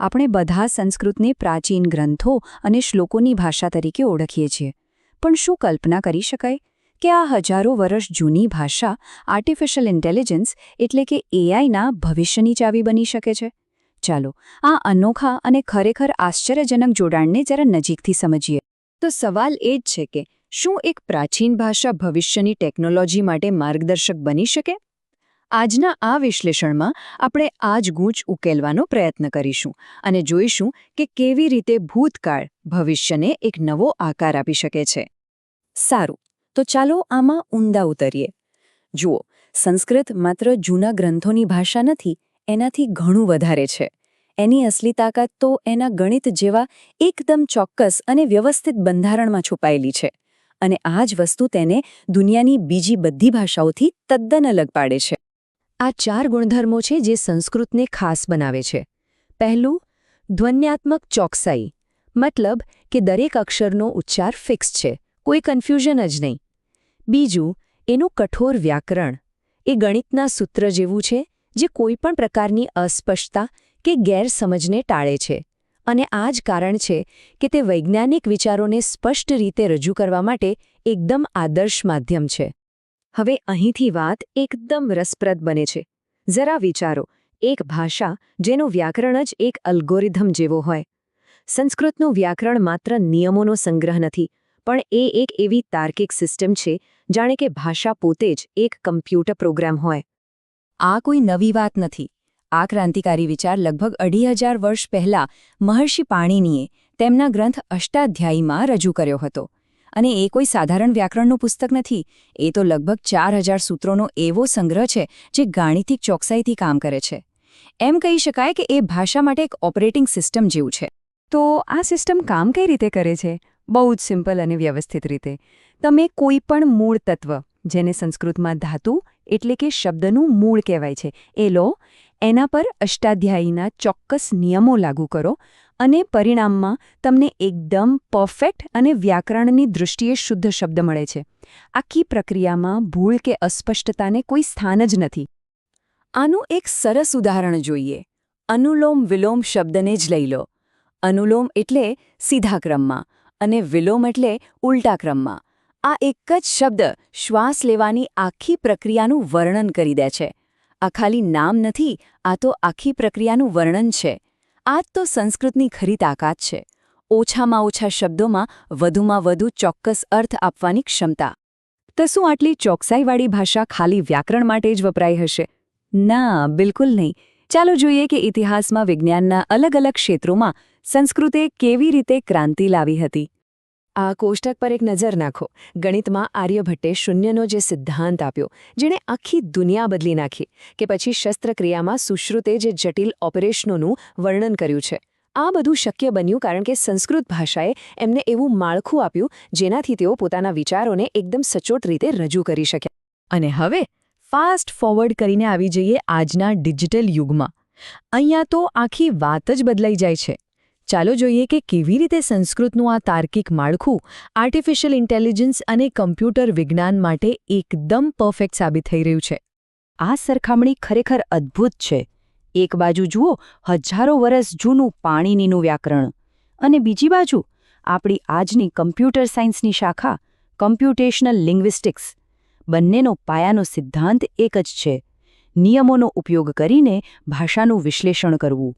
આપણે બધા સંસ્કૃતને પ્રાચીન ગ્રંથો અને શ્લોકોની ભાષા તરીકે ઓળખીએ છીએ. પણ શું કલ્પના કરી શકાય કે આ હજારો વર્ષ જૂની ભાષા આર્ટિફિશિયલ ઇન્ટેલિજન્સ એટલે કે એઆઈના ભવિષ્યની ચાવી બની શકે છે? ચાલો, આ અનોખા અને ખરેખર આશ્ચર્યજનક જોડાણને જરા નજીકથી સમજીએ. તો સવાલ એ જ છે કે શું એક પ્રાચીન ભાષા ભવિષ્યની ટેકનોલોજી માટે માર્ગદર્શક બની શકે? આજના આ વિશ્લેષણમાં આપણે આ જ ગૂંચ ઉકેલવાનો પ્રયત્ન કરીશું અને જોઈશું કે કેવી રીતે ભૂતકાળ ભવિષ્યને એક નવો આકાર આપી શકે છે. સારું, તો ચાલો આમાં ઊંડા ઉતરીએ. જુઓ, સંસ્કૃત માત્ર જૂના ગ્રંથોની ભાષા નથી, એનાથી ઘણું વધારે છે. એની અસલી તાકાત તો એના ગણિત જેવા એકદમ ચોક્કસ અને વ્યવસ્થિત બંધારણમાં છુપાયેલી છે અને આ જ વસ્તુ તેને દુનિયાની બીજી બધી ભાષાઓથી તદ્દન અલગ પાડે છે. આ ચાર ગુણધર્મો છે જે સંસ્કૃતને ખાસ બનાવે છે. પહેલું, ધ્વન્યાત્મક ચોકસાઈ, મતલબ કે દરેક અક્ષરનો ઉચ્ચાર ફિક્સ છે, કોઈ કન્ફ્યુઝન જ નહીં. બીજું, એનું કઠોર વ્યાકરણ, એ ગણિતના સૂત્ર જેવું છે, જે કોઈપણ પ્રકારની અસ્પષ્ટતા કે ગેરસમજને ટાળે છે. અને આ જ કારણ છે કે તે વૈજ્ઞાનિક વિચારોને સ્પષ્ટ રીતે રજૂ કરવા માટે એકદમ આદર્શ માધ્યમ છે. હવે અહીંથી વાત એકદમ રસપ્રદ બને છે. જરા વિચારો, એક ભાષા જેનું વ્યાકરણ જ એક અલ્ગોરિધમ જેવો હોય. સંસ્કૃતનું વ્યાકરણ માત્ર નિયમોનો સંગ્રહ નથી, પણ એ એક એવી તાર્કિક સિસ્ટમ છે જાણે કે ભાષા પોતે જ એક કમ્પ્યુટર પ્રોગ્રામ હોય. આ કોઈ નવી વાત નથી. આ ક્રાંતિકારી વિચાર લગભગ અઢી હજાર વર્ષ પહેલા મહર્ષિ પાણીનીએ તેમના ગ્રંથ અષ્ટાધ્યાયીમાં રજૂ કર્યો હતો. અને એ કોઈ સાધારણ વ્યાકરણનું પુસ્તક નથી. એ તો લગભગ ચાર હજાર સૂત્રોનો એવો સંગ્રહ છે જે ગાણિતિક ચોકસાઈથી કામ કરે છે. એમ કહી શકાય કે એ ભાષા માટે એક ઓપરેટિંગ સિસ્ટમ જેવું છે. તો આ સિસ્ટમ કામ કઈ રીતે કરે છે? બહુ જ સિમ્પલ અને વ્યવસ્થિત રીતે. તમે કોઈ પણ મૂળ તત્વ, જેને સંસ્કૃતમાં ધાતુ એટલે કે શબ્દનું મૂળ કહેવાય છે, એ લો. એના પર અષ્ટાધ્યાયીના ચોક્કસ નિયમો લાગુ કરો અને પરિણામમાં તમને એકદમ પરફેક્ટ અને વ્યાકરણની દૃષ્ટિએ શુદ્ધ શબ્દ મળે છે. આખી પ્રક્રિયામાં ભૂલ કે અસ્પષ્ટતાને કોઈ સ્થાન જ નથી. આનું એક સરસ ઉદાહરણ જોઈએ. અનુલોમ વિલોમ શબ્દને જ લઈ લો. અનુલોમ એટલે સીધા ક્રમમાં અને વિલોમ એટલે ઉલટા ક્રમમાં. આ એક જ શબ્દ શ્વાસ લેવાની આખી પ્રક્રિયાનું વર્ણન કરી દે છે. આ ખાલી નામ નથી, આ તો આખી પ્રક્રિયાનું વર્ણન છે. આ તો સંસ્કૃતની ખરી તાકાત છે. ઓછામાં ઓછા શબ્દોમાં વધુમાં વધુ ચોક્કસ અર્થ આપવાની ક્ષમતા. તો શું આટલી ચોકસાઈવાળી ભાષા ખાલી વ્યાકરણ માટે જ વપરાઈ હશે? ના, બિલકુલ નહીં. ચાલો જોઈએ કે ઇતિહાસમાં વિજ્ઞાનના અલગ અલગ ક્ષેત્રોમાં સંસ્કૃતે કેવી રીતે ક્રાંતિ લાવી હતી. આ કોષ્ટક પર એક નજર નાખો. ગણિતમાં આર્યભટ્ટે શૂન્યનો જે સિદ્ધાંત આપ્યો, જેણે આખી દુનિયા બદલી નાખી, કે પછી શસ્ત્રક્રિયામાં સુશ્રુતે જે જટિલ ઓપરેશનોનું વર્ણન કર્યું છે. આ બધું શક્ય બન્યું કારણ કે સંસ્કૃત ભાષાએ એમને એવું માળખું આપ્યું, જેનાથી તેઓ પોતાના વિચારોને એકદમ સચોટ રીતે રજૂ કરી શક્યા. અને હવે, ફાસ્ટ ફોરવર્ડ કરીને આવી જઈએ આજના ડિજિટલ યુગમાં. અહીંયા તો આખી વાત જ બદલાઈ જાય છે. ચાલો જોઈએ કે કેવી રીતે સંસ્કૃતનું આ તાર્કિક માળખું આર્ટિફિશિયલ ઇન્ટેલિજન્સ અને કમ્પ્યુટર વિજ્ઞાન માટે એકદમ પરફેક્ટ સાબિત થઈ રહ્યું છે. આ સરખામણી ખરેખર અદ્ભુત છે. એક બાજુ જુઓ, હજારો વર્ષ જૂનું પાણીનીનું વ્યાકરણ. અને બીજી બાજુ, આપણી આજની કમ્પ્યુટર સાયન્સની શાખા કમ્પ્યુટેશનલ લિંગ્વિસ્ટિક્સ બંનેનો પાયાનો સિદ્ધાંત એક જ છે. નિયમોનો ઉપયોગ કરીને ભાષાનું વિશ્લેષણ કરવું.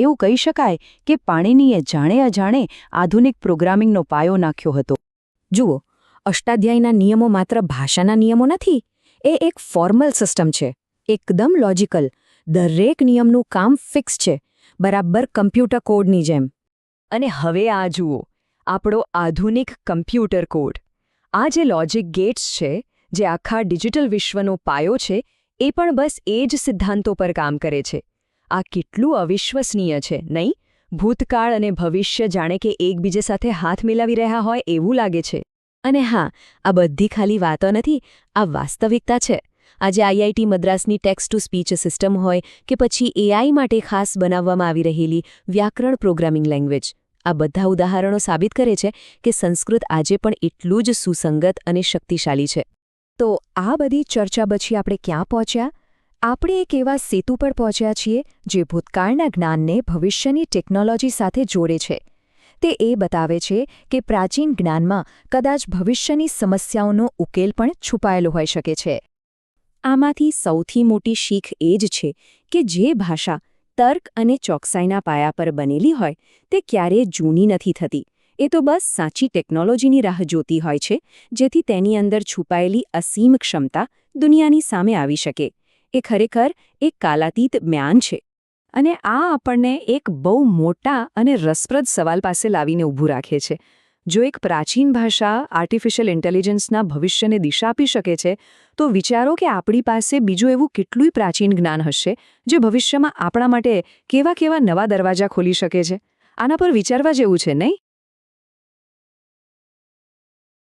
એવું કહી શકાય કે પાણીનીએ જાણે અજાણે આધુનિક પ્રોગ્રામિંગનો પાયો નાખ્યો હતો. જુઓ, અષ્ટાધ્યાયના નિયમો માત્ર ભાષાના નિયમો નથી, એ એક ફોર્મલ સિસ્ટમ છે. એકદમ લોજિકલ, દરેક નિયમનું કામ ફિક્સ છે, બરાબર કમ્પ્યુટર કોડની જેમ. અને હવે આ જુઓ, આપણો આધુનિક કમ્પ્યુટર કોડ. આ જે લોજિક ગેટ્સ છે, જે આખા ડિજિટલ વિશ્વનો પાયો છે, એ પણ બસ એ જ સિદ્ધાંતો પર કામ કરે છે. આ કેટલું અવિશ્વસનીય છે, નહીં? ભૂતકાળ અને ભવિષ્ય જાણે કે એકબીજા સાથે હાથ મિલાવી રહ્યા હોય એવું લાગે છે. અને હા, આ બધી ખાલી વાતો નથી, આ વાસ્તવિકતા છે. આજે આઈઆઈટી મદ્રાસની ટેક્સ્ટ ટુ સ્પીચ સિસ્ટમ હોય કે પછી એઆઈ માટે ખાસ બનાવવામાં આવી રહેલી વ્યાકરણ પ્રોગ્રામિંગ લેંગ્વેજ. આ બધા ઉદાહરણો સાબિત કરે છે કે સંસ્કૃત આજે પણ એટલું જ સુસંગત અને શક્તિશાળી છે. તો આ બધી ચર્ચા પછી આપણે ક્યાં પહોંચ્યા? આપણે એક એવા સેતુ પર પહોંચ્યા છીએ જે ભૂતકાળના જ્ઞાનને ભવિષ્યની ટેકનોલોજી સાથે જોડે છે. તે એ બતાવે છે કે પ્રાચીન જ્ઞાનમાં કદાચ ભવિષ્યની સમસ્યાઓનો ઉકેલ પણ છુપાયેલો હોઈ શકે છે. આમાંથી સૌથી મોટી શીખ એ જ છે કે જે ભાષા તર્ક અને ચોકસાઈના પાયા પર બનેલી હોય, તે ક્યારેય જૂની નથી થતી. એ તો બસ સાચી ટેકનોલોજીની રાહ જોતી હોય છે, જેથી તેની અંદર છુપાયેલી અસીમ ક્ષમતા દુનિયાની સામે આવી શકે. એ ખરેખર એક કાલાતીત જ્ઞાન છે. અને આ આપણને એક બહુ મોટા અને રસપ્રદ સવાલ પાસે લાવીને ઊભું રાખે છે. જો એક પ્રાચીન ભાષા આર્ટિફિશિયલ ઇન્ટેલિજન્સના ભવિષ્યને દિશા આપી શકે છે, તો વિચારો કે આપણી પાસે બીજું એવું કેટલુંય પ્રાચીન જ્ઞાન હશે, જે ભવિષ્યમાં આપણા માટે કેવા કેવા નવા દરવાજા ખોલી શકે છે. આના પર વિચારવા જેવું છે, નહીં?